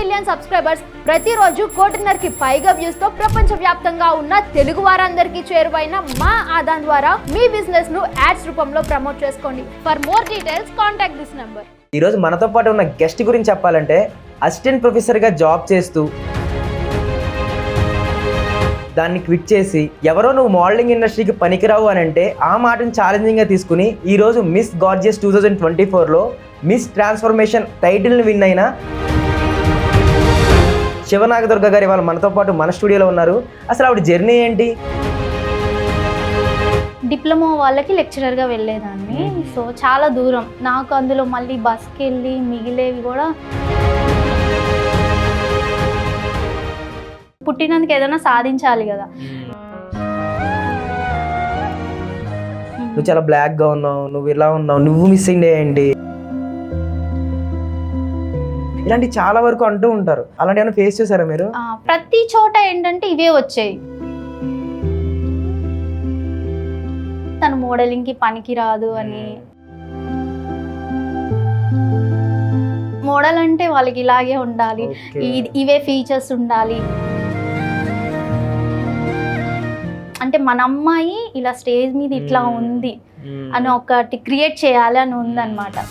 Million subscribers ప్రతిరోజు కోటిన్నరకి పైగా వ్యూస్తో ప్రపంచ వ్యాప్తంగా ఉన్న తెలుగు వారందరికీ చేరువైన మా ఆదాన్ ద్వారా మీ బిజినెస్ను యాడ్స్ రూపంలో ప్రమోట్ చేసుకోండి. For more details contact this number ఈరోజు మనతో పాటు ఉన్న గెస్ట్ గురించి చెప్పాలంటే అసిస్టెంట్ ప్రొఫెసర్గా జాబ్ చేస్తూ దాన్ని క్విట్ చేసి ఎవరో నువ్వు మోడలింగ్ ఇండస్ట్రీకి పనికిరావు అని అంటే ఆ మాటను ఛాలెంజింగ్గా తీసుకుని ఈరోజు miss gorgeous two thousand twenty ఫోర్లో మిస్ ట్రాన్స్ఫర్మేషన్ టైటిల్ని విన్ అయిన శివనాగదుర్గ గారు ఇవాళ మనతో పాటు మన స్టూడియోలో ఉన్నారు. అసలు ఆవిడ జర్నీ ఏంటి? డిప్లొమా వాళ్ళకి లెక్చరర్గా వెళ్ళేదాన్ని. సో చాలా దూరం. నాకు అందులో మళ్ళీ బస్కి వెళ్ళి మిగిలేవి కూడా పుట్టినందుకు ఏదైనా సాధించాలి కదా. నువ్వు చాలా బ్లాక్గా ఉన్నావు. నువ్వు ఇలా ఉన్నావు. నువ్వు మిస్సింగ్ ఏంటి? ఇలాంటి చాలా వరకు అంటూ ఉంటారు. అలాంటి ఏమైనా ఫేస్ చేశారా మీరు? ప్రతి చోట ఏంటంటే ఇవే వచ్చాయి. తను మోడలింగ్కి పనికి రాదు అని. మోడల్ అంటే వాళ్ళకి ఇలాగే ఉండాలి. ఇవే ఫీచర్స్ ఉండాలి. అంటే మన అమ్మాయి ఇలా స్టేజ్ మీద ఇట్లా. ఉంది. అని ఒకటి క్రియేట్ చేయాలి అని ఉందన్నమాట.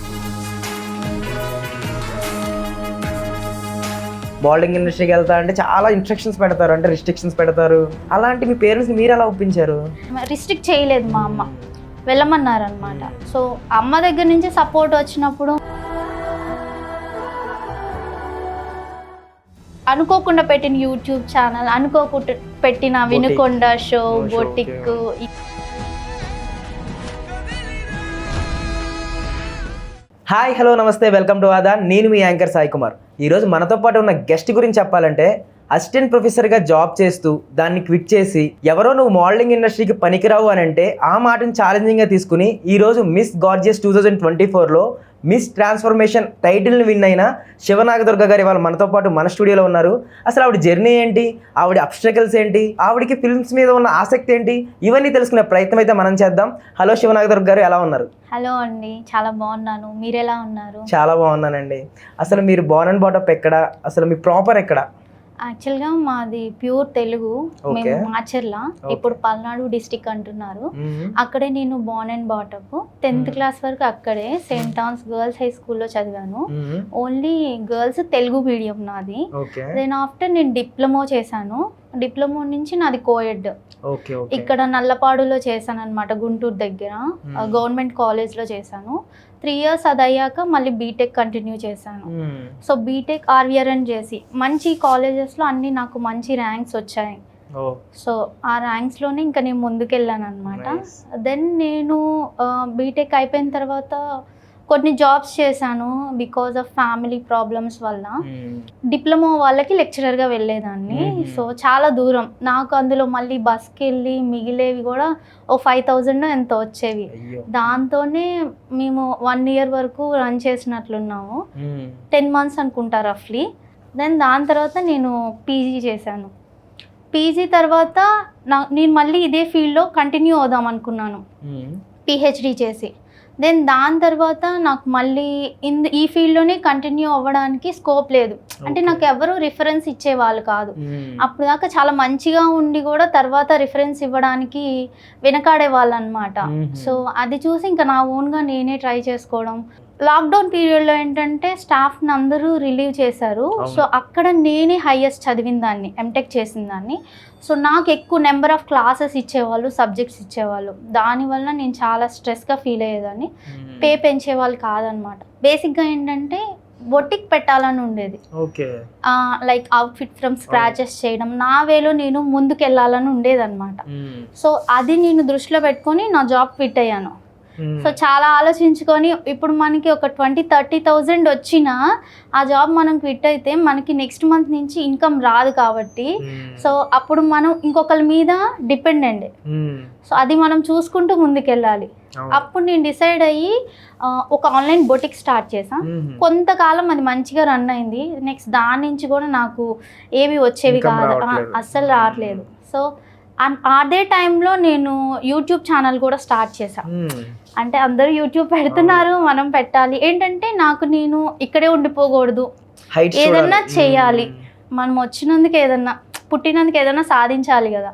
మోడలింగ్ ఇండస్ట్రీకి వెళ్తా అంటే చాలా ఇన్స్ట్రక్షన్స్ పెడతారు. అంటే రిస్ట్రిక్షన్స్ పెడతారు. అలాంటి మీ పేరెంట్స్ మీరు ఎలా ఒప్పించారు? రిస్ట్రిక్ట్ చేయలేదు మా అమ్మ. వెళ్ళమన్నారు అనమాట సో అమ్మ దగ్గర నుంచి సపోర్ట్ వచ్చినప్పుడు అనుకోకుండా పెట్టిన యూట్యూబ్ ఛానల్ అనుకోకుండా పెట్టిన Vinukonda show boutique hi hello namaste welcome to Aada నేను మీ యాంకర్ సాయి కుమార్. ఈరోజు మనతో పాటు ఉన్న గెస్ట్ గురించి చెప్పాలంటే అసిస్టెంట్ ప్రొఫెసర్గా జాబ్ చేస్తూ దాన్ని క్విట్ చేసి ఎవరో నువ్వు మోడలింగ్ ఇండస్ట్రీకి పనికిరావు అని అంటే ఆ మాటను ఛాలెంజింగ్గా తీసుకుని ఈరోజు miss gorgeous two thousand twenty ఫోర్లో మిస్ ట్రాన్స్ఫర్మేషన్ టైటిల్ని విన్ అయిన శివనాగదుర్గ గారు ఇవాళ మనతో పాటు మన స్టూడియోలో ఉన్నారు. అసలు ఆవిడ జర్నీ ఏంటి? ఆవిడ అబ్స్ట్రకల్స్ ఏంటి? ఆవిడకి ఫిల్మ్స్ మీద ఉన్న ఆసక్తి ఏంటి? ఇవన్నీ తెలుసుకునే ప్రయత్నం అయితే మనం చేద్దాం. హలో శివనాగదుర్గ గారు ఎలా ఉన్నారు? హలో అండి చాలా బాగున్నాను. మీరు ఎలా ఉన్నారు? చాలా బాగున్నానండి. అసలు మీరు బోర్న్ అండ్ బాటప్ ఎక్కడ? అసలు మీ ప్రాపర్ ఎక్కడ? యాక్చువల్గా మాది ప్యూర్ తెలుగు. మేము మాచర్ల ఇప్పుడు పల్నాడు డిస్టిక్ అంటున్నారు. అక్కడే నేను born and brought up tenth. Class వరకు అక్కడే సెయింట్ టాన్స్ గర్ల్స్ హై స్కూల్లో చదివాను. ఓన్లీ గర్ల్స్ తెలుగు మీడియం నాది. దెన్ ఆఫ్టర్ నేను డిప్లొమా చేశాను. డిప్లొమా నుంచి నాది కోయెడ్ ఇక్కడ నల్లపాడులో చేశాను అనమాట గుంటూరు దగ్గర. గవర్నమెంట్ కాలేజ్లో చేశాను. త్రీ ఇయర్స్ అది అయ్యాక మళ్ళీ బీటెక్ కంటిన్యూ చేశాను. సో బీటెక్ ఆర్విఆర్ఎన్ చేసి మంచి కాలేజెస్లో అన్నీ నాకు మంచి ర్యాంక్స్ వచ్చాయి. సో ఆ ర్యాంక్స్లోనే ఇంకా నేను ముందుకెళ్ళాను అనమాట. దెన్ నేను బీటెక్ అయిపోయిన తర్వాత కొన్ని జాబ్స్ చేశాను బికాజ్ ఆఫ్ ఫ్యామిలీ ప్రాబ్లమ్స్ వల్ల. డిప్లొమా వాళ్ళకి లెక్చరర్గా వెళ్ళేదాన్ని. సో చాలా దూరం. నాకు అందులో మళ్ళీ బస్కి వెళ్ళి మిగిలేవి కూడా ఓ ఫైవ్ థౌజండ్ ఎంత వచ్చేవి. దాంతోనే మేము వన్ ఇయర్ వరకు రన్ చేసినట్లున్నాము. టెన్ మంత్స్ అనుకుంటా రఫ్లీ దెన్ దాని తర్వాత నేను పీజీ చేశాను. పీజీ తర్వాత నా నేను మళ్ళీ ఇదే ఫీల్డ్లో కంటిన్యూ అవుదాం అనుకున్నాను. పిహెచ్డి చేసి. దెన్ దాని తర్వాత నాకు మళ్ళీ ఇన్ ఈ ఫీల్డ్లోనే కంటిన్యూ అవ్వడానికి స్కోప్ లేదు. అంటే. నాకు ఎవరు రిఫరెన్స్ ఇచ్చేవాళ్ళు కాదు. అప్పుడు దాకా చాలా మంచిగా ఉండి కూడా తర్వాత రిఫరెన్స్ ఇవ్వడానికి వెనకాడే వాళ్ళు అనమాట. సో అది చూసి ఇంకా నా ఓన్గా నేనే ట్రై చేసుకోవడం. లాక్డౌన్ పీరియడ్లో ఏంటంటే స్టాఫ్ని అందరూ రిలీవ్ చేశారు. సో అక్కడ నేనే హైయెస్ట్ చదివిన దాన్ని ఎంటెక్ చేసిన దాన్ని. సో నాకు ఎక్కువ నెంబర్ ఆఫ్ క్లాసెస్ ఇచ్చేవాళ్ళు సబ్జెక్ట్స్ ఇచ్చేవాళ్ళు. దానివల్ల నేను చాలా స్ట్రెస్గా ఫీల్ అయ్యేదాన్ని. పే పెంచేవాళ్ళు కాదనమాట. బేసిక్గా ఏంటంటే బొటిక్ పెట్టాలని ఉండేది. Okay. Like outfit from scratches చేయడం. నా వేలో నేను ముందుకు వెళ్ళాలని ఉండేదన్నమాట సో అది నేను దృష్టిలో పెట్టుకొని నా జాబ్ ఫిట్ అయ్యాను. సో చాలా ఆలోచించుకొని ఇప్పుడు మనకి ఒక ట్వంటీ థర్టీ థౌజండ్ వచ్చినా ఆ జాబ్ మనం క్విట్ అయితే మనకి నెక్స్ట్ మంత్ నుంచి ఇన్కమ్ రాదు కాబట్టి సో అప్పుడు మనం ఇంకొకరి మీద డిపెండెంట్. సో అది మనం చూసుకుంటూ ముందుకెళ్ళాలి. అప్పుడు నేను డిసైడ్ అయ్యి ఒక ఆన్లైన్ బొటిక్ స్టార్ట్ చేసాను కొంతకాలం అది మంచిగా రన్ అయింది. నెక్స్ట్ దాని నుంచి కూడా నాకు ఏవి వచ్చేవి కాదు. అస్సలు రావట్లేదు. సో అదే టైంలో నేను యూట్యూబ్ ఛానల్ కూడా స్టార్ట్ చేశాను అంటే అందరూ యూట్యూబ్ పెడుతున్నారు మనం పెట్టాలి. ఏంటంటే నాకు నేను ఇక్కడే ఉండిపోకూడదు. ఏదన్నా చేయాలి. మనం వచ్చినందుకు ఏదన్నా పుట్టినందుకు ఏదన్నా సాధించాలి కదా.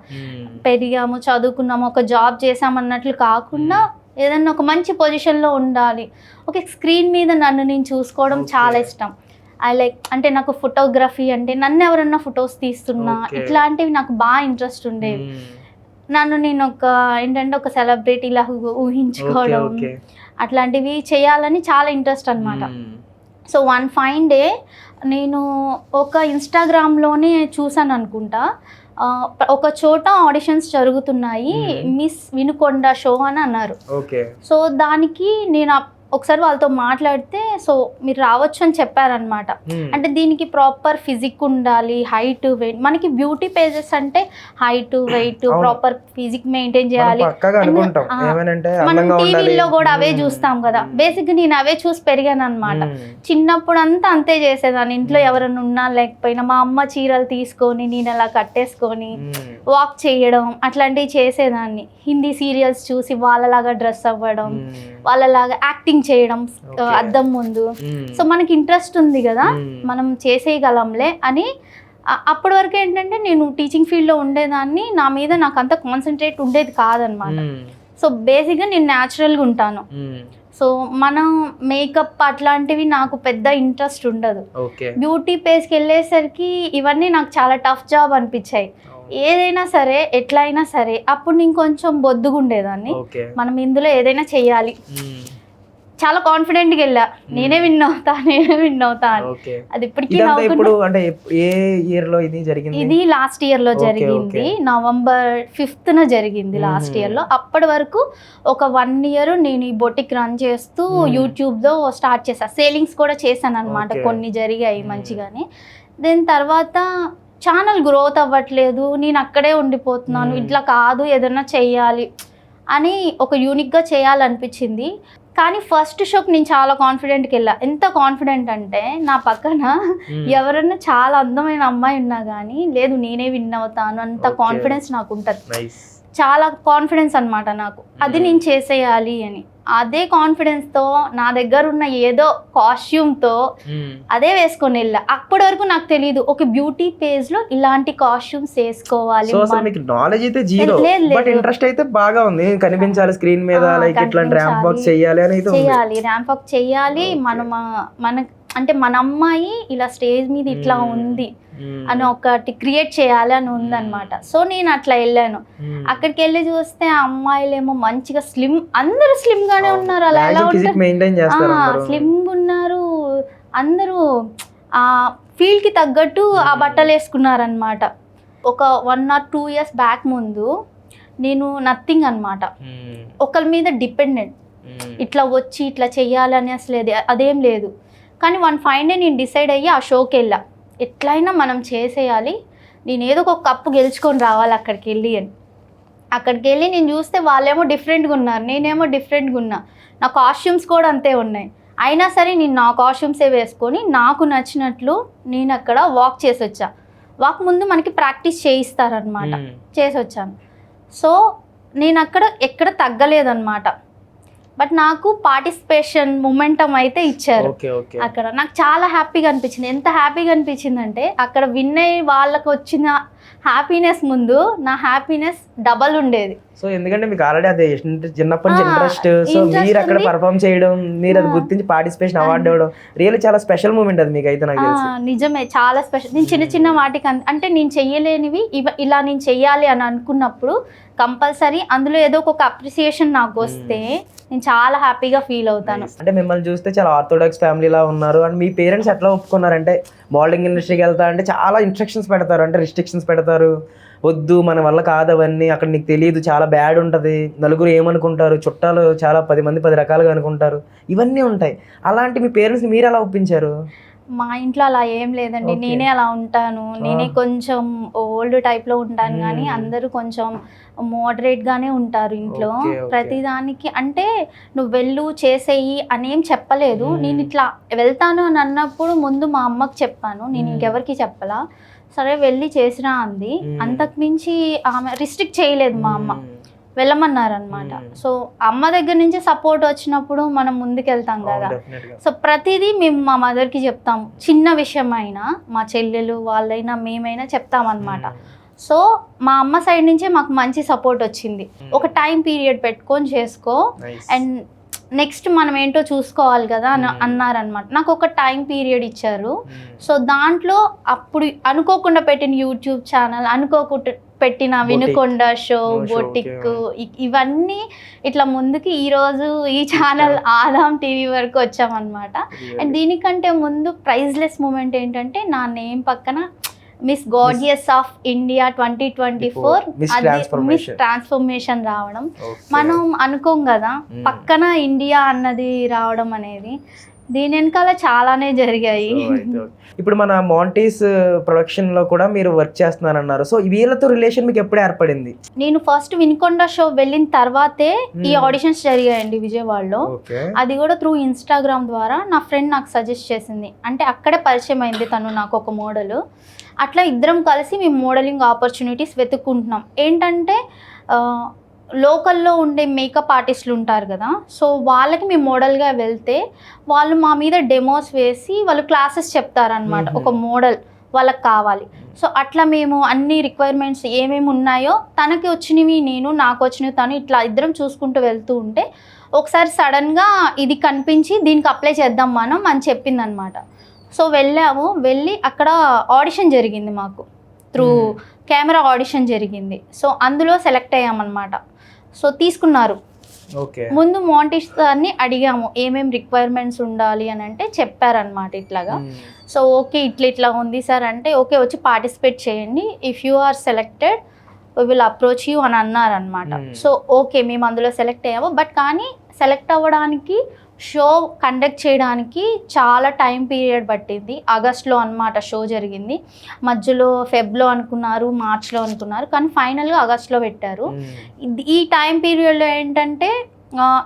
పెరిగాము చదువుకున్నాము ఒక జాబ్ చేసామన్నట్లు కాకుండా ఏదన్నా ఒక మంచి పొజిషన్లో ఉండాలి. ఒక స్క్రీన్ మీద నన్ను నేను చూసుకోవడం. చాలా ఇష్టం. ఐ లైక్ అంటే నాకు ఫోటోగ్రఫీ అంటే నన్ను ఎవరన్నా ఫొటోస్ తీస్తున్నా. ఇట్లాంటివి నాకు బాగా ఇంట్రెస్ట్ ఉండేవి. నన్ను నేను ఒక ఏంటంటే ఒక సెలబ్రిటీ లా ఊ- ఊహించుకోవడం అట్లాంటివి చేయాలని చాలా ఇంట్రెస్ట్ అన్నమాట. సో వన్ ఫైన్ డే నేను ఒక ఇన్స్టాగ్రామ్లోనే చూసాను అనుకుంటా. ఒక చోట ఆడిషన్స్ జరుగుతున్నాయి. Hmm. మిస్ వినుకొండ షో అని అన్నారు. సో దానికి నేను ఒకసారి వాళ్ళతో మాట్లాడితే సో మీరు రావచ్చు అని చెప్పారనమాట అంటే దీనికి ప్రాపర్ ఫిజిక్ ఉండాలి హైట్ వెయిట్ మనకి బ్యూటీ పేజెస్ అంటే height weight. Proper physique maintain చేయాలి మనం టీవీలో కూడా అవే. చూస్తాం కదా బేసిక్ నేను అవే చూసి పెరిగాను అనమాట. చిన్నప్పుడు అంతా అంతే చేసేదాన్ని ఇంట్లో. ఎవరైనా ఉన్నా లేకపోయినా మా అమ్మ చీరలు తీసుకొని నేను అలా కట్టేసుకొని. వాక్ చేయడం అట్లాంటివి చేసేదాన్ని హిందీ సీరియల్స్ చూసి వాళ్ళలాగా డ్రెస్ అవ్వడం. వాళ్ళలాగా యాక్టింగ్ చేయడం అద్దం ముందు. సో మనకి ఇంట్రెస్ట్ ఉంది కదా మ్మ్. మనం చేసేయగలంలే అని అప్పటి వరకు ఏంటంటే నేను టీచింగ్ ఫీల్డ్లో ఉండేదాన్ని నా మీద నాకు అంత కాన్సన్ట్రేట్ ఉండేది కాదనమాట. సో బేసిక్గా నేను న్యాచురల్గా ఉంటాను. సో మనం మేకప్ అట్లాంటివి నాకు పెద్ద ఇంట్రెస్ట్ ఉండదు. బ్యూటీ పేజ్కి వెళ్ళేసరికి ఇవన్నీ నాకు చాలా టఫ్ జాబ్ అనిపించాయి. ఏదైనా సరే ఎట్లా అయినా సరే అప్పుడు నేను కొంచెం బొద్దుగా ఉండేదాన్ని ఓకే. మనం ఇందులో ఏదైనా చెయ్యాలి చాలా కాన్ఫిడెంట్గా వెళ్ళా. నేనే విన్ అవుతా నేనే విన్ అవుతా అని. అది ఇప్పటికీ ఇప్పుడు అంటే ఏ ఇయర్లో ఇది జరిగింది? ఇది లాస్ట్ ఇయర్లో జరిగింది. నవంబర్ ఫిఫ్త్ న జరిగింది లాస్ట్. ఇయర్లో. అప్పటి వరకు ఒక వన్ ఇయర్ నేను ఈ బొటిక్ రన్ చేస్తూ. యూట్యూబ్లో స్టార్ట్ చేసా సేలింగ్స్ కూడా చేశాను అనమాట. కొన్ని జరిగాయి. మంచిగానే. దాని తర్వాత ఛానల్ గ్రోత్ అవ్వట్లేదు. నేను అక్కడే ఉండిపోతున్నాను. ఇట్లా కాదు ఏదైనా చెయ్యాలి అని ఒక యూనిక్గా చేయాలనిపించింది. కానీ ఫస్ట్ షోకి నేను చాలా కాన్ఫిడెంట్కి వెళ్ళా ఎంత కాన్ఫిడెంట్ అంటే నా పక్కన. ఎవరన్నా చాలా అందమైన అమ్మాయి ఉన్నా కానీ లేదు నేనే విన్ అవుతాను అంత. కాన్ఫిడెన్స్ నాకు ఉంటుంది చాలా కాన్ఫిడెన్స్ అన్నమాట నాకు అది. నేను చేసేయాలి అని అదే కాన్ఫిడెన్స్తో నా దగ్గర ఉన్న ఏదో కాస్ట్యూమ్తో మ్మ్. అదే వేసుకొని వెళ్ళా అప్పటి వరకు నాకు తెలియదు ఒక బ్యూటీ పేజ్లో ఇలాంటి కాస్ట్యూమ్స్ వేసుకోవాలి మీకు నాలెడ్జ్ అయితే జీరో. బట్ ఇంట్రెస్ట్ అయితే బాగా ఉంది కనిపించాలి స్క్రీన్ మీద లైక్ ఇట్లాంటి ర్యాంప్ వాక్. చేయాలి అని చేయాలి ర్యాంప్ అప్ చేయాలి. మనం మన అంటే మన అమ్మాయి ఇలా స్టేజ్ మీద ఇట్లా. ఉంది. అని ఒకటి క్రియేట్ చేయాలి అని ఉందన్నమాట సో నేను అట్లా వెళ్ళాను. మ్మ్. అక్కడికి వెళ్ళి చూస్తే ఆ అమ్మాయిలేమో మంచిగా స్లిమ్ అందరూ స్లిమ్ గానే ఉన్నారు. అలా ఎలా ఉంటారు. స్లిమ్ ఉన్నారు. అందరూ ఆ ఫీల్కి తగ్గట్టు ఆ Hmm. బట్టలు వేసుకున్నారనమాట ఒక one or two years back ముందు నేను నథింగ్ అన్నమాట. మ్మ్. ఒకరి మీద డిపెండెంట్. ఇట్లా వచ్చి ఇట్లా చెయ్యాలని అసలు అది- అదేం లేదు. కానీ వన్ ఫైవ్ డే నేను డిసైడ్ అయ్యి ఆ షోకి వెళ్ళా. ఎట్లయినా మనం చేసేయాలి. నేను ఏదో ఒక కప్పు గెలుచుకొని రావాలి అక్కడికి వెళ్ళి అని. అక్కడికి వెళ్ళి నేను చూస్తే వాళ్ళేమో డిఫరెంట్గా ఉన్నారు. నేనేమో డిఫరెంట్గా ఉన్నా. నా కాస్ట్యూమ్స్ కూడా అంతే ఉన్నాయి. అయినా సరే నేను నా కాస్ట్యూమ్సే వేసుకొని నాకు నచ్చినట్లు నేను అక్కడ వాక్ చేసి వచ్చా. వాక్ ముందు మనకి ప్రాక్టీస్ చేయిస్తారనమాట మ్మ్. చేసి వచ్చాను. సో నేను అక్కడ ఎక్కడ తగ్గలేదన్నమాట. బట్ నాకు పార్టిసిపేషన్ మొమెంటం అయితే ఇచ్చారు. అక్కడ నాకు చాలా హ్యాపీగా అనిపించింది. ఎంత హ్యాపీగా అనిపించింది అంటే అక్కడ విన్ అయ్యి వాళ్ళకి వచ్చిన హ్యాపీనెస్ ముందు నా హ్యాపీనెస్ డబల్ ఉండేది. సో ఎందుకంటే మీకు ఆల్రెడీ అదే చిన్నప్పటి నుంచి ఇంట్రెస్ట్ సో మీరు అక్కడ. పర్ఫామ్ చేయడం మీరు అది. గుర్తించి పార్టిసిపేషన్ అవార్డు ఇవ్వడం రియల్ చాలా స్పెషల్ మూమెంట్ అది మీకు అయితే నాకు నిజమే చాలా స్పెషల్ నేను చిన్న చిన్న వాటికి అంటే నేను చెయ్యలేనివి ఇలా నేను చెయ్యాలి అని అనుకున్నప్పుడు కంపల్సరీ అందులో ఏదో ఒక అప్రిసియేషన్ నాకు వస్తే నేను చాలా హ్యాపీగా ఫీల్ అవుతాను. అంటే మిమ్మల్ని చూస్తే చాలా ఆర్థోడాక్స్ ఫ్యామిలీలా ఉన్నారు. అండ్ మీ పేరెంట్స్ ఎట్లా ఒప్పుకున్నారంటే మోడలింగ్ ఇండస్ట్రీకి వెళ్తా అంటే చాలా ఇన్స్ట్రక్షన్స్ పెడతారు. అంటే రిస్ట్రిక్షన్స్ పెడతారు. వద్దు మన వల్ల కాదు అవన్నీ అక్కడ నీకు తెలియదు చాలా బ్యాడ్ ఉంటుంది నలుగురు ఏమనుకుంటారు చుట్టాలు చాలా పది మంది పది రకాలుగా అనుకుంటారు ఇవన్నీ ఉంటాయి అలాంటి మీ పేరెంట్స్ని మీరు ఎలా ఒప్పించారు మా ఇంట్లో అలా ఏం లేదండి. నేనే అలా ఉంటాను నేనే. కొంచెం ఓల్డ్ టైప్లో ఉంటాను కానీ Hmm. అందరూ కొంచెం మోడరేట్ గానే ఉంటారు ఇంట్లో. ప్రతిదానికి అంటే నువ్వు వెళ్ళు చేసేయి అని ఏం చెప్పలేదు Hmm. నేను ఇట్లా వెళ్తాను అని అన్నప్పుడు ముందు మా అమ్మకి చెప్పాను నేను Hmm. ఇంకెవరికి చెప్పలా సరే వెళ్ళి చేసినా అంది. Hmm. అంతకు మించి ఆమె రిస్ట్రిక్ట్ చేయలేదు మా అమ్మ. మ్మ్. వెళ్ళమన్నారనమాట. సో అమ్మ దగ్గర నుంచి సపోర్ట్ వచ్చినప్పుడు మనం ముందుకెళ్తాం కదా. సో ప్రతిదీ మేము మా మదర్కి చెప్తాం. చిన్న విషయం అయినా మా చెల్లెలు వాళ్ళైనా మేమైనా చెప్తామన్నమాట. సో మా అమ్మ సైడ్ నుంచే మాకు మంచి సపోర్ట్ వచ్చింది. ఒక టైం పీరియడ్ పెట్టుకొని చేసుకో. అండ్ నెక్స్ట్ మనం ఏంటో చూసుకోవాలి కదా అని Hmm. అన్నారనమాట నాకు ఒక టైం పీరియడ్ ఇచ్చారు సో దాంట్లో అప్పుడు అనుకోకుండా పెట్టిన యూట్యూబ్ ఛానల్ అనుకోకుండా పెట్టిన. Vinukonda show boutique. ఇవన్నీ ఇట్లా ముందుకి ఈ రోజు ఈ ఛానల్ ఆదాం టీవీ వరకు వచ్చామన్నమాట అండ్ దీనికంటే ముందు ప్రైజ్లెస్ మూమెంట్ ఏంటంటే నా నేమ్ పక్కన miss gorgeous of India twenty twenty four miss. Transformation రావడం మనం అనుకోం కదా Hmm. పక్కన ఇండియా అన్నది రావడం అనేది దీని వెనకాల చాలానే జరిగాయి. ఇప్పుడు మన మాంటీస్ ప్రొడక్షన్లో కూడా మీరు వర్క్ చేస్తున్నారన్నారు. సో వీళ్ళతో రిలేషన్ మీకు ఎప్పుడు ఏర్పడింది? నేను ఫస్ట్ వినుకొండ షో వెళ్ళిన తర్వాతే ఈ Hmm. ఆడిషన్స్ జరిగాయండి విజయవాడలో. అది కూడా త్రూ ఇన్స్టాగ్రామ్ ద్వారా నా ఫ్రెండ్ నాకు సజెస్ట్ చేసింది. అంటే అక్కడే పరిచయం అయింది తను నాకు ఒక మోడల్ అట్లా ఇద్దరం కలిసి మేము మోడలింగ్ ఆపర్చునిటీస్ వెతుక్కుంటున్నాం. ఏంటంటే ఆ, లోకల్లో ఉండే మేకప్ ఆర్టిస్టులు ఉంటారు కదా. సో వాళ్ళకి మేము మోడల్గా వెళ్తే వాళ్ళు మా మీద డెమోస్ వేసి వాళ్ళు క్లాసెస్ చెప్తారనమాట. ఒక మోడల్ వాళ్ళకి కావాలి. సో అట్లా మేము అన్ని రిక్వైర్మెంట్స్ ఏమేమి ఉన్నాయో తనకి వచ్చినవి నేను నాకు వచ్చినవి తను ఇట్లా ఇద్దరం చూసుకుంటూ వెళ్తూ ఉంటే ఒకసారి సడన్గా ఇది కనిపించి దీనికి అప్లై చేద్దాం మనం అని చెప్పిందనమాట సో వెళ్ళాము. వెళ్ళి అక్కడ ఆడిషన్ జరిగింది మాకు. త్రూ. కెమెరా ఆడిషన్ జరిగింది. సో అందులో సెలెక్ట్ అయ్యామన్నమాట. సో తీసుకున్నారు. ముందు మోంటిష్ సార్ని అడిగాము ఏమేమి రిక్వైర్మెంట్స్ ఉండాలి? అని అంటే చెప్పారనమాట ఇట్లాగా. సో ఓకే ఇట్లా ఇట్లా ఉంది సార్. అంటే ఓకే వచ్చి పార్టిసిపేట్ చేయండి. If you are selected will approach you అని అన్నారనమాట. సో ఓకే మేము అందులో సెలెక్ట్ అయ్యాము. బట్ కానీ సెలెక్ట్ అవ్వడానికి షో కండక్ట్ చేయడానికి చాలా టైం పీరియడ్ పట్టింది. ఆగస్ట్లో అన్నమాట షో జరిగింది. మధ్యలో ఫెబ్లో అనుకున్నారు మార్చ్లో అనుకున్నారు కానీ ఫైనల్గా ఆగస్ట్లో పెట్టారు. ఈ టైం పీరియడ్లో ఏంటంటే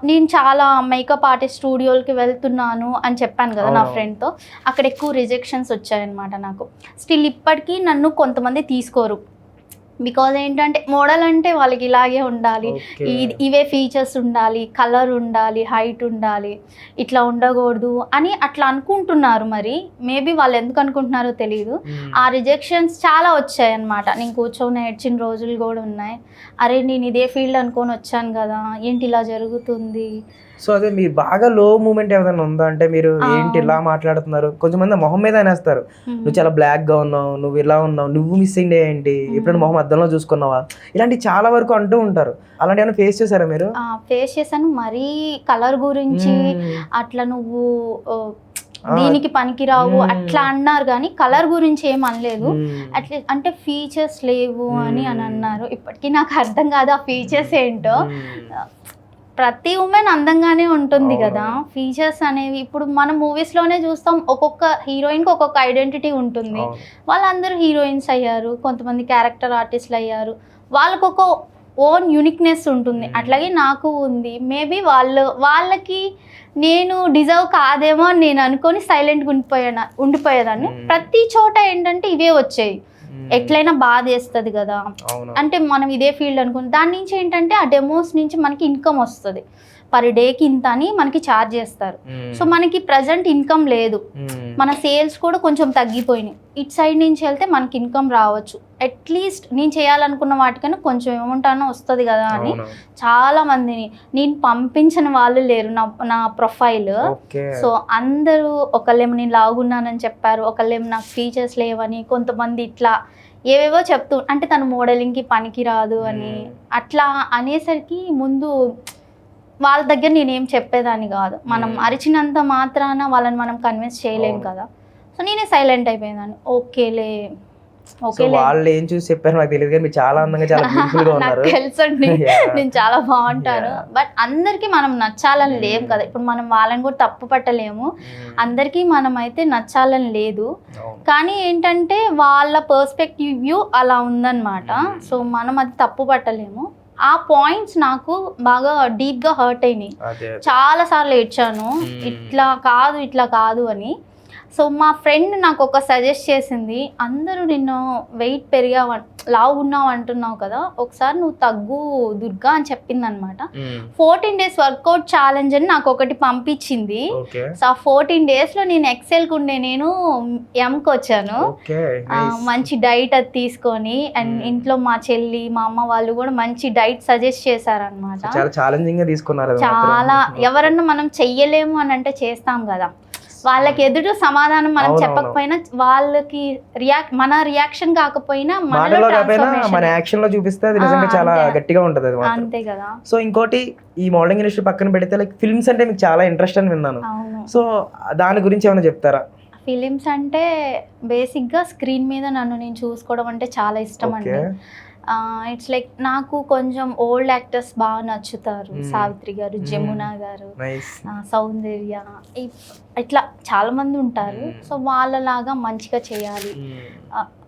నేను చాలా మేకప్ ఆర్టిస్ట్ స్టూడియోలకి వెళ్తున్నాను అని చెప్పాను కదా నా. ఫ్రెండ్తో. అక్కడ ఎక్కువ రిజెక్షన్స్ వచ్చాయన్నమాట నాకు. స్టిల్ ఇప్పటికీ నన్ను కొంతమంది తీసుకోరు. బికాజ్ ఏంటంటే మోడల్ అంటే వాళ్ళకి ఇలాగే ఉండాలి. ఇవే ఫీచర్స్ ఉండాలి కలర్ ఉండాలి హైట్ ఉండాలి ఇట్లా ఉండకూడదు అని అట్లా అనుకుంటున్నారు మరి. మేబీ వాళ్ళు ఎందుకు అనుకుంటున్నారో తెలియదు ఆ రిజెక్షన్స్ చాలా వచ్చాయి అన్నమాట నేను కూర్చొని ఏడ్చిన రోజులు కూడా ఉన్నాయి. అరే నేను ఇదే ఫీల్డ్ అనుకొని వచ్చాను కదా ఏంటి ఇలా జరుగుతుంది? సో అదే మీరు బాగా లో మూమెంట్ ఏదైనా ఉందా? అంటే మీరు. ఏంటి ఇలా మాట్లాడుతున్నారు? కొంచెమంది మొహం మీద అనేస్తారు. నువ్వు చాలా బ్లాక్గా ఉన్నావు నువ్వు ఇలా ఉన్నావు నువ్వు మిస్ అయింది ఏంటి? ఎప్పుడైనా మొహం అద్దంలో చూసుకున్నావా? ఇలాంటి చాలా వరకు అంటూ ఉంటారు. అలాంటి ఏమైనా ఫేస్ చేశారా మీరు? ఫేస్ చేశాను. మరీ కలర్ గురించి. అట్లా నువ్వు దీనికి పనికిరావు. అట్లా అన్నారు కానీ కలర్ గురించి ఏం అనలేదు. అట్లీస్ట్ అంటే ఫీచర్స్ లేవు అని అని. అన్నారు. ఇప్పటికీ నాకు అర్థం కాదు ఆ ఫీచర్స్ ఏంటో. ప్రతి ఉమెన్ అందంగానే ఉంటుంది. కదా ఫీచర్స్ అనేవి ఇప్పుడు మనం మూవీస్లోనే చూస్తాం ఒక్కొక్క హీరోయిన్కి ఒక్కొక్క ఐడెంటిటీ ఉంటుంది. వాళ్ళందరూ హీరోయిన్స్ అయ్యారు కొంతమంది క్యారెక్టర్ ఆర్టిస్టులు అయ్యారు వాళ్ళకు ఒక ఓన్ యూనిక్నెస్ ఉంటుంది Hmm. అట్లాగే నాకు ఉంది మేబీ వాళ్ళు వాళ్ళకి నేను డిజర్వ్ కాదేమో అని నేను అనుకొని సైలెంట్గా ఉండిపోయాను ఉండిపోయేదాన్ని Hmm. ప్రతి చోట ఏంటంటే ఇవే వచ్చాయి. ఎట్లయినా బాధ వేస్తుంది కదా. అంటే మనం ఇదే ఫీల్డ్ అనుకుని దాని నుంచి ఏంటంటే ఆ డెమోస్ నుంచి మనకి ఇన్కమ్ వస్తుంది. పర్ డేకి ఇంత అని మనకి ఛార్జ్ చేస్తారు. సో మనకి ప్రజెంట్ ఇన్కమ్ లేదు. మన సేల్స్ కూడా కొంచెం తగ్గిపోయినాయి ఇటు సైడ్ నుంచి వెళ్తే మనకి ఇన్కమ్ రావచ్చు అట్లీస్ట్ నేను చేయాలనుకున్న వాటికన్నా కొంచెం ఏమంటానో వస్తుంది కదా అని. చాలా మందిని నేను పంపించిన వాళ్ళు లేరు నా నా ప్రొఫైల్ సో అందరూ ఒకళ్ళేమో నేను లాగున్నానని చెప్పారు ఒకళ్ళేమో నాకు ఫీచర్స్ లేవని కొంతమంది ఇట్లా ఏవేవో చెప్తూ అంటే తను మోడలింగ్కి పనికి రాదు అని. అట్లా అనేసరికి ముందు వాళ్ళ దగ్గర నేనేం చెప్పేదాన్ని కాదు మనం. అరిచినంత మాత్రాన వాళ్ళని మనం కన్విన్స్ చేయలేం అవును. కదా సో నేనే సైలెంట్ అయిపోయేదాన్ని ఓకేలే సో ఓకేలే వాళ్ళు ఏం చూసి చెప్పారు నాకు తెలియదు కానీ చాలా అందంగా చాలా బ్యూటిఫుల్గా ఉన్నారు తెలుసండి. నేను చాలా బాగుంటాను. బట్ అందరికీ మనం నచ్చాలని లేం Mm. కదా ఇప్పుడు మనం వాళ్ళని కూడా తప్పు పట్టలేము. అందరికీ మనం అయితే నచ్చాలని లేదు. కానీ ఏంటంటే వాళ్ళ పర్స్పెక్టివ్ వ్యూ అలా ఉందన్నమాట. సో మనం అది తప్పు పట్టలేము ఆ పాయింట్స్ నాకు బాగా డీప్గా హర్ట్ అయినాయి. చాలా సార్లు ఏడ్చాను. ఇట్లా కాదు ఇట్లా కాదు అని సో మా ఫ్రెండ్ నాకు ఒక సజెస్ట్ చేసింది. అందరూ నిన్ను వెయిట్ పెరిగావు లావు ఉన్నావు అంటున్నావు కదా ఒకసారి నువ్వు తగ్గు దుర్గా అని చెప్పింది అనమాట ఫోర్టీన్ డేస్ వర్కౌట్ ఛాలెంజ్ అని నాకు ఒకటి పంపించింది. సో ఆ ఫోర్టీన్ డేస్లో నేను ఎక్సెల్కి ఉండే నేను ఎంకి వచ్చాను. మంచి డైట్ అది తీసుకొని అండ్. ఇంట్లో మా చెల్లి మా అమ్మ వాళ్ళు కూడా మంచి డైట్ సజెస్ట్ చేశారనమాట చాలా ఛాలెంజింగ్గా తీసుకున్నారు అది చాలా. ఎవరన్నా మనం చెయ్యలేము అని అంటే చేస్తాం కదా. వాళ్ళకి ఎదురు సమాధానం మనం. చెప్పకపోయినా వాళ్ళకి రియాక్ట్ మన రియాక్షన్ కాకపోయినా మనలో. మన యాక్షన్లో చూపిస్తే అది నిజంగా చాలా. గట్టిగా ఉంటది అది అంతే కదా. సో ఇంకోటి ఈ మోడలింగ్ ఇండస్ట్రీ పక్కన పెడితే లైక్ ఫిల్మ్స్ అంటే మీకు చాలా ఇంట్రెస్ట్ అని విన్నాను. సో దాని గురించి ఏమైనా చెప్తారా? ఫిలిమ్స్ అంటే బేసిక్గా స్క్రీన్ మీద నన్ను నేను చూసుకోవడం అంటే చాలా ఇష్టం అండి. ఇట్స్ లైక్ నాకు కొంచెం ఓల్డ్ యాక్టర్స్ బాగా నచ్చుతారు Hmm. సావిత్రి గారు Hmm. జమున గారు సౌందర్య ఇట్లా చాలా మంది ఉంటారు Hmm. సో వాళ్ళలాగా మంచిగా చేయాలి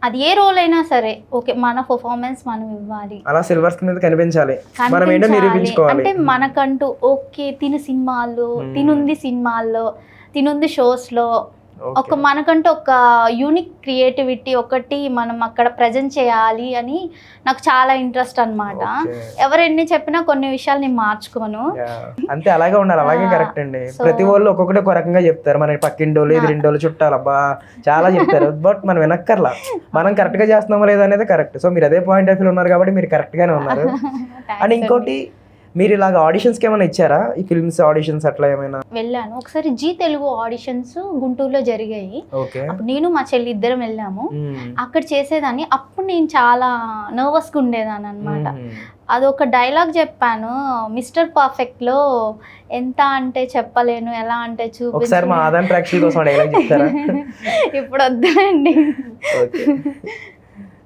అది ఏ రోల్ అయినా సరే ఓకే మన పర్ఫార్మెన్స్ మనం ఇవ్వాలి అలా సిల్వర్ స్క్రీన్ మీద కనిపించాలి మనం ఏంటో కనిపించాలి. నిరూపించుకోవాలి అంటే మనకంటూ ఓకే తిను సినిమాల్లో Hmm. తినుంది సినిమాల్లో తినుంది షోస్లో. ఒక మనకంటూ ఒక యూనిక్ క్రియేటివిటీ ఒకటి మనం అక్కడ ప్రజెంట్ చేయాలి అని నాకు చాలా ఇంట్రెస్ట్ అన్నమాట. Okay. ఎవరు ఎన్ని చెప్పినా కొన్ని విషయాలు నేను మార్చుకోను. అంతే అలాగే ఉండాలి అలాగే కరెక్ట్ అండి. ప్రతి వాళ్ళు ఒక్కొక్కటి ఒక రకంగా చెప్తారు మన పక్కింటోళ్ళు ఎదిరింటోళ్ళు చుట్టాలు అబ్బా చాలా చెప్తారు. బట్ మనం వినక్కర్లా. మనం కరెక్ట్గా చేస్తున్నామో లేదా అనేది కరెక్ట్ సో మీరు అదే పాయింట్ ఆఫ్ వ్యూ ఉన్నారు కాబట్టి మీరు కరెక్ట్ గానే ఉన్నారు. అండ్ ఇంకోటి మీరు ఇలాగ ఆడిషన్స్కి ఏమైనా ఇచ్చారా? ఈ ఫిల్మ్స్ ఆడిషన్స్ అట్లా ఏమైనా? వెళ్ళాను. ఒకసారి జీ తెలుగు ఆడిషన్స్ గుంటూరులో జరిగాయి. అప్పుడు నేను మా చెల్లి ఇద్దరం వెళ్ళాము. అక్కడ చేసేదాన్ని. అప్పుడు నేను చాలా నర్వస్గా ఉండేదాన్ని అనమాట అదొక డైలాగ్ చెప్పాను. మిస్టర్ పర్ఫెక్ట్లో ఎంత అంటే చెప్పలేను ఎలా అంటే ఒకసారి మా చూపించు ఆదాయం ప్రేక్షకుల కోసం డైలాగ్ చెప్తారా? ఇప్పుడు వద్దండి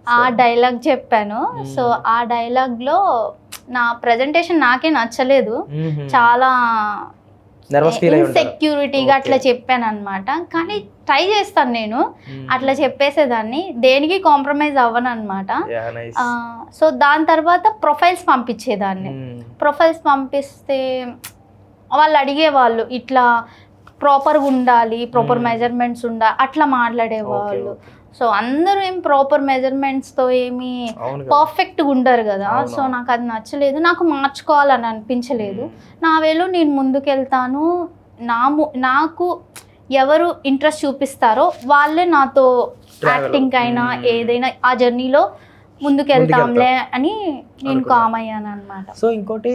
ఆ డైలాగ్ చెప్పాను. సో ఆ డైలాగ్లో నా ప్రజెంటేషన్ నాకే నచ్చలేదు. చాలా ఇన్సెక్యూరిటీగా అట్లా. చెప్పాను అనమాట కానీ ట్రై చేస్తాను నేను. అట్లా చెప్పేసేదాన్ని. దేనికి కాంప్రమైజ్ అవ్వను అనమాట సో దాని తర్వాత ప్రొఫైల్స్ పంపించేదాన్ని. ప్రొఫైల్స్ పంపిస్తే వాళ్ళు అడిగేవాళ్ళు ఇట్లా ప్రాపర్గా ఉండాలి ప్రాపర్. మెజర్మెంట్స్ ఉండాలి అట్లా మాట్లాడేవాళ్ళు. సో అందరూ ఏం ప్రాపర్ మెజర్మెంట్స్తో ఏమి. పర్ఫెక్ట్గా ఉండరు కదా సో. నాకు అది నచ్చలేదు నాకు మార్చుకోవాలని అనిపించలేదు నా వేలో నేను ముందుకెళ్తాను నా నాకు ఎవరు ఇంట్రెస్ట్ చూపిస్తారో వాళ్ళే నాతో. యాక్టింగ్ అయినా. ఏదైనా ఆ జర్నీలో ముందుకెళ్తాంలే అని నేను. కామ్ అయ్యాను అనమాట సో ఇంకోటి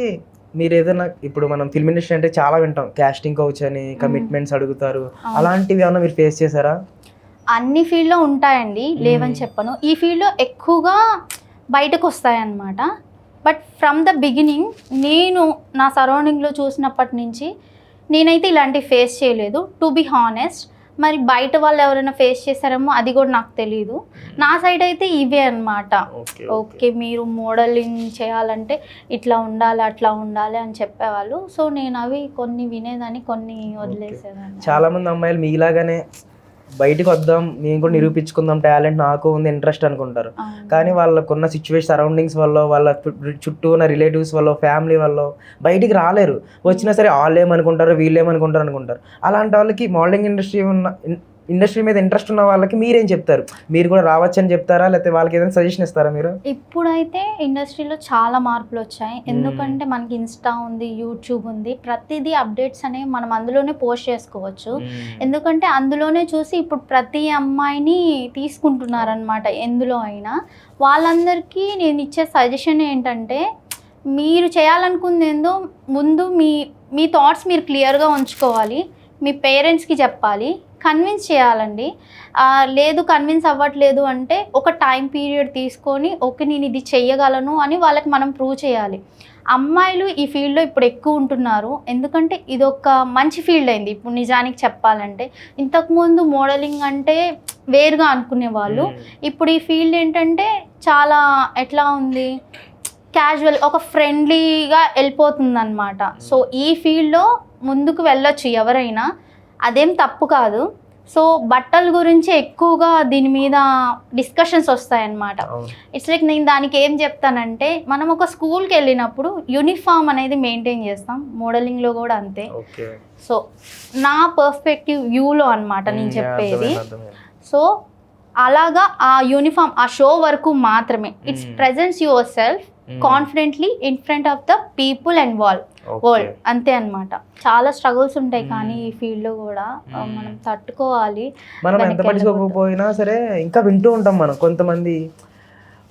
మీరు ఏదైనా ఇప్పుడు మనం ఫిల్మ్ ఇండస్ట్రీ అంటే చాలా వింటాం కాస్టింగ్ కౌచ్ అని కమిట్మెంట్స్ అడుగుతారు. అలాంటివి ఏమైనా మీరు ఫేస్ చేశారా అన్ని ఫీల్డ్లో ఉంటాయండి లేవని. చెప్పను. ఈ ఫీల్డ్లో ఎక్కువగా బయటకు వస్తాయన్నమాట. బట్ ఫ్రమ్ ద బిగినింగ్ నేను నా సరౌండింగ్లో చూసినప్పటి నుంచి నేనైతే ఇలాంటివి ఫేస్ చేయలేదు. టు బి హానెస్ట్ మరి బయట వాళ్ళు ఎవరైనా ఫేస్ చేశారేమో అది కూడా నాకు తెలియదు నా సైడ్ అయితే ఇవే అన్నమాట. ఓకే ఓకే మీరు మోడలింగ్ చేయాలంటే ఇట్లా ఉండాలి అట్లా ఉండాలి అని చెప్పేవాళ్ళు. సో నేను అవి కొన్ని వినేదాన్ని కొన్ని వదిలేసేదాన్ని. చాలా మంది అమ్మాయిలు మీలాగానే బయటికి వద్దాం నేను కూడా నిరూపించుకుందాం టాలెంట్ నాకు ఉంది ఇంట్రెస్ట్ అనుకుంటారు. కానీ వాళ్ళకున్న సిచ్యువేషన్ సరౌండింగ్స్ వల్ల వాళ్ళ చుట్టూ ఉన్న రిలేటివ్స్ వల్ల ఫ్యామిలీ వల్ల బయటికి రాలేరు. వచ్చినా సరే వాళ్ళు ఏమనుకుంటారు వీళ్ళు ఏమనుకుంటారు అనుకుంటారు. అలాంటి వాళ్ళకి మోడలింగ్ ఇండస్ట్రీ ఉన్న ఇండస్ట్రీ మీద ఇంట్రెస్ట్ ఉన్న వాళ్ళకి మీరేం చెప్తారు? మీరు కూడా రావచ్చని చెప్తారా? లేకపోతే వాళ్ళకి ఏదైనా సజెషన్ ఇస్తారా మీరు? ఇప్పుడైతే ఇండస్ట్రీలో చాలా మార్పులు వచ్చాయి. ఎందుకంటే మనకి ఇన్స్టా ఉంది యూట్యూబ్ ఉంది. ప్రతిదీ అప్డేట్స్ అనేవి మనం అందులోనే పోస్ట్ చేసుకోవచ్చు. ఎందుకంటే అందులోనే చూసి ఇప్పుడు ప్రతి అమ్మాయిని తీసుకుంటున్నారనమాట ఎందులో అయినా వాళ్ళందరికీ నేను ఇచ్చే సజెషన్ ఏంటంటే మీరు చేయాలనుకుంది ఏందో ముందు మీ మీ థాట్స్ మీరు క్లియర్గా ఉంచుకోవాలి. మీ పేరెంట్స్కి చెప్పాలి. కన్విన్స్ చేయాలండి. లేదు కన్విన్స్ అవ్వట్లేదు అంటే ఒక టైం పీరియడ్ తీసుకొని ఓకే నేను ఇది చెయ్యగలను అని వాళ్ళకి మనం ప్రూవ్ చేయాలి. అమ్మాయిలు ఈ ఫీల్డ్లో ఇప్పుడు ఎక్కువ ఉంటున్నారు. ఎందుకంటే ఇది ఒక మంచి ఫీల్డ్ అయింది. ఇప్పుడు నిజానికి చెప్పాలంటే ఇంతకుముందు మోడలింగ్ అంటే వేరుగా అనుకునే వాళ్ళు. ఇప్పుడు ఈ ఫీల్డ్ ఏంటంటే చాలా ఎట్లా ఉంది? క్యాజువల్ ఒక ఫ్రెండ్లీగా వెళ్ళిపోతుంది అనమాట సో ఈ ఫీల్డ్లో ముందుకు వెళ్ళొచ్చు ఎవరైనా. అదేం తప్పు కాదు. సో బట్టల గురించి ఎక్కువగా దీని మీద డిస్కషన్స్ వస్తాయన్నమాట. ఇట్స్ లైక్ నేను దానికి ఏం చెప్తానంటే మనం ఒక స్కూల్కి వెళ్ళినప్పుడు యూనిఫామ్ అనేది మెయింటైన్ చేస్తాం. మోడలింగ్లో కూడా అంతే. సో నా పర్స్పెక్టివ్ వ్యూలో అన్నమాట నేను చెప్పేది. సో అలాగా ఆ యూనిఫామ్ ఆ షో వరకు మాత్రమే. It's. Presence yourself. Confidently in front of the people and whole world అంతే అన్నమాట. చాలా స్ట్రగుల్స్ ఉంటాయి కానీ ఈ ఫీల్డ్లో కూడా. మనం తట్టుకోవాలి మనం ఎంత పట్టించుకోకపోయినా సరే ఇంకా వింటూ ఉంటాం మనం కొంతమంది.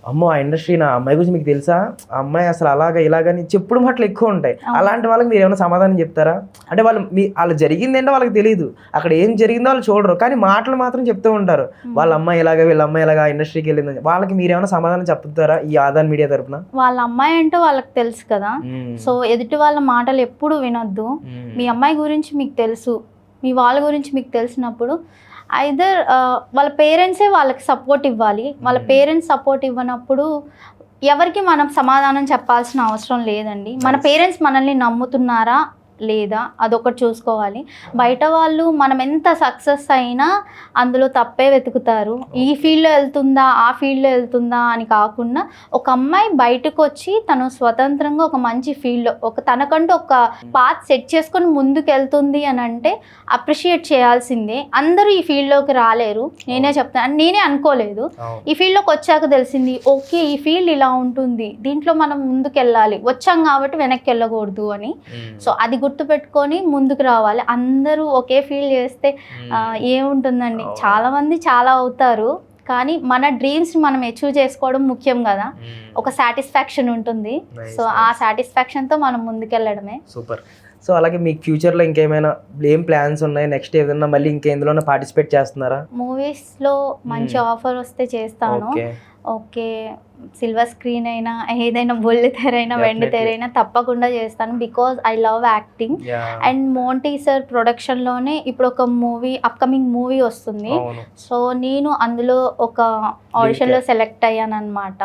అమ్మో ఆ ఇండస్ట్రీ నా అమ్మాయి గురించి మీకు తెలుసా? ఆ అమ్మాయి అసలు అలాగా ఇలాగని చెప్పుడు మాటలు ఎక్కువ ఉంటాయి. అలాంటి వాళ్ళకి మీరు ఏమైనా సమాధానం చెప్తారా? అంటే వాళ్ళు మీ వాళ్ళు జరిగింది ఏంటో వాళ్ళకి తెలియదు అక్కడ ఏం జరిగిందో వాళ్ళు చూడరు. కానీ మాటలు మాత్రం చెప్తూ ఉంటారు. వాళ్ళ అమ్మాయి ఇలాగా వీళ్ళ అమ్మాయి ఇలాగా ఇండస్ట్రీకి వెళ్ళిందని. వాళ్ళకి మీరు ఏమైనా సమాధానం చెప్తారా ఈ ఆదాన్ మీడియా తరపున? వాళ్ళ అమ్మాయి అంటే వాళ్ళకి తెలుసు కదా. సో ఎదుటి వాళ్ళ మాటలు ఎప్పుడు వినొద్దు. మీ అమ్మాయి గురించి మీకు తెలుసు. మీ వాళ్ళ గురించి మీకు తెలిసినప్పుడు ఐదర్ వాళ్ళ పేరెంట్సే వాళ్ళకి సపోర్ట్ ఇవ్వాలి వాళ్ళ Hmm. పేరెంట్స్ సపోర్ట్ ఇవ్వనప్పుడు ఎవరికి మనం సమాధానం చెప్పాల్సిన అవసరం లేదండి మన. పేరెంట్స్ మనల్ని నమ్ముతున్నారా లేదా అదొకటి చూసుకోవాలి. బయట వాళ్ళు మనం ఎంత సక్సెస్ అయినా అందులో తప్పే వెతుకుతారు. ఈ ఫీల్డ్లో వెళ్తుందా ఆ ఫీల్డ్లో వెళ్తుందా అని కాకుండా ఒక అమ్మాయి బయటకు వచ్చి తను స్వతంత్రంగా ఒక మంచి ఫీల్డ్లో ఒక తనకంటూ ఒక పాత్ సెట్ చేసుకొని ముందుకు వెళ్తుంది అని అంటే అప్రిషియేట్ చేయాల్సిందే. అందరూ ఈ ఫీల్డ్లోకి రాలేరు. నేనే చెప్తాను నేనే అనుకోలేదు. ఈ ఫీల్డ్లోకి వచ్చాక తెలిసింది ఓకే ఈ ఫీల్డ్ ఇలా ఉంటుంది. దీంట్లో మనం ముందుకు వెళ్ళాలి వచ్చాం కాబట్టి వెనక్కి వెళ్ళకూడదు అని. సో అది గుర్తుపెట్టుకొని ముందుకు రావాలి. అందరూ ఒకే ఫీల్డ్ చేస్తే ఏముంటుందండి? అవును. చాలా మంది చాలా అవుతారు. కానీ మన డ్రీమ్స్ మనం అచీవ్ చేసుకోవడం ముఖ్యం కదా. ఒక సాటిస్ఫాక్షన్ ఉంటుంది. సో ఆ. సాటిస్ఫాక్షన్తో మనం ముందుకెళ్ళడమే. సూపర్. సో అలాగే మీకు ఫ్యూచర్లో ఇంకేమైనా ఏం ప్లాన్స్ ఉన్నాయి? నెక్స్ట్ ఏదైనా మళ్ళీ ఇంకేందులోనే పార్టిసిపేట్ చేస్తున్నారా? మూవీస్లో మంచి. ఆఫర్ వస్తే చేస్తాను. ఓకే. సిల్వర్ స్క్రీన్ అయినా ఏదైనా బొల్లి తెరైనా వెండి. తెరైనా తప్పకుండా చేస్తాను because I love acting and Monty sir ప్రొడక్షన్లోనే ఇప్పుడు ఒక మూవీ అప్కమింగ్ మూవీ వస్తుంది. సో నేను అందులో ఒక ఆడిషన్లో సెలెక్ట్ అయ్యాను అనమాట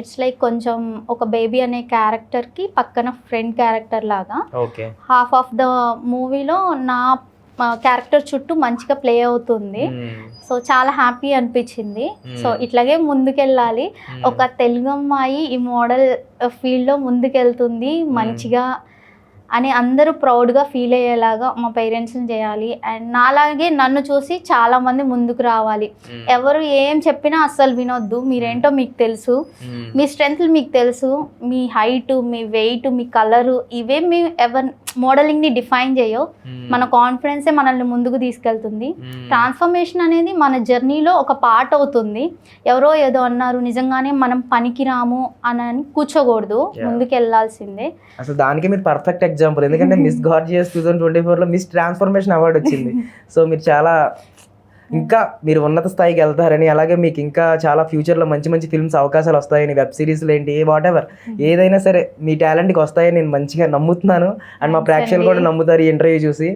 ఇట్స్ లైక్ కొంచెం ఒక బేబీ అనే క్యారెక్టర్కి పక్కన ఫ్రెండ్ క్యారెక్టర్ లాగా. హాఫ్ ఆఫ్ ద మూవీలో నా క్యారెక్టర్ చుట్టూ మంచిగా ప్లే అవుతుంది. సో చాలా హ్యాపీ అనిపించింది. So Hmm. ఇట్లాగే ముందుకెళ్ళాలి. ఒక తెలుగు అమ్మాయి ఈ మోడల్ ఫీల్డ్లో ముందుకెళ్తుంది మంచిగా అని అందరూ ప్రౌడ్గా ఫీల్ అయ్యేలాగా మా పేరెంట్స్ని చేయాలి. అండ్ నాలాగే నన్ను చూసి చాలామంది ముందుకు రావాలి. ఎవరు ఏం చెప్పినా అస్సలు వినొద్దు. మీరేంటో మీకు తెలుసు. మీ స్ట్రెంగ్త్లు మీకు తెలుసు. మీ హైట్ మీ వెయిట్ మీ కలరు ఇవే మీ ఎవరి మోడలింగ్ని డిఫైన్ చేయవు మన కాన్ఫిడెన్సే మనల్ని ముందుకు తీసుకెళ్తుంది. ట్రాన్స్ఫర్మేషన్ అనేది మన జర్నీలో ఒక పార్ట్ అవుతుంది. ఎవరో ఏదో అన్నారు నిజంగానే మనం పనికిరాము అని అని కూర్చోకూడదు. ముందుకు వెళ్ళాల్సిందే అసలు దానికి మీరు పర్ఫెక్ట్ ఎగ్జాంపుల్ ఎందుకంటే miss gorgeous two thousand twenty ఫోర్లో మిస్ ట్రాన్స్ఫర్మేషన్ అవార్డు వచ్చింది. సో మీరు చాలా ఇంకా మీరు ఉన్నత స్థాయికి వెళ్తారని అలాగే మీకు ఇంకా చాలా ఫ్యూచర్లో మంచి మంచి ఫిల్మ్స్ అవకాశాలు వస్తాయని వెబ్ సిరీస్లు ఏంటి వాట్ ఎవర్ ఏదైనా సరే మీ టాలెంట్కి వస్తాయని నేను మంచిగా నమ్ముతున్నాను. అండ్ మా ప్రేక్షకులు కూడా. నమ్ముతారు ఈ ఇంటర్వ్యూ చూసి.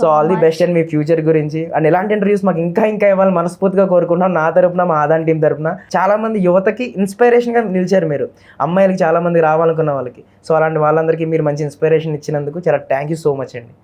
So all the best and me future గురించి. అండ్ ఇలాంటి ఇంటర్వ్యూస్ మాకు ఇంకా ఇంకా ఇవ్వాలి మనస్ఫూర్తిగా కోరుకుంటున్నాం నా తరపున మా ఆదాన్ టీం తరపున. చాలా మంది యువతకి ఇన్స్పిరేషన్గా నిలిచారు మీరు. అమ్మాయిలకి చాలా మంది రావాలనుకున్న వాళ్ళకి. సో అలాంటి వాళ్ళందరికీ మీరు మంచి ఇన్స్పిరేషన్ ఇచ్చినందుకు చాలా థ్యాంక్ యూ సో మచ్ అండి.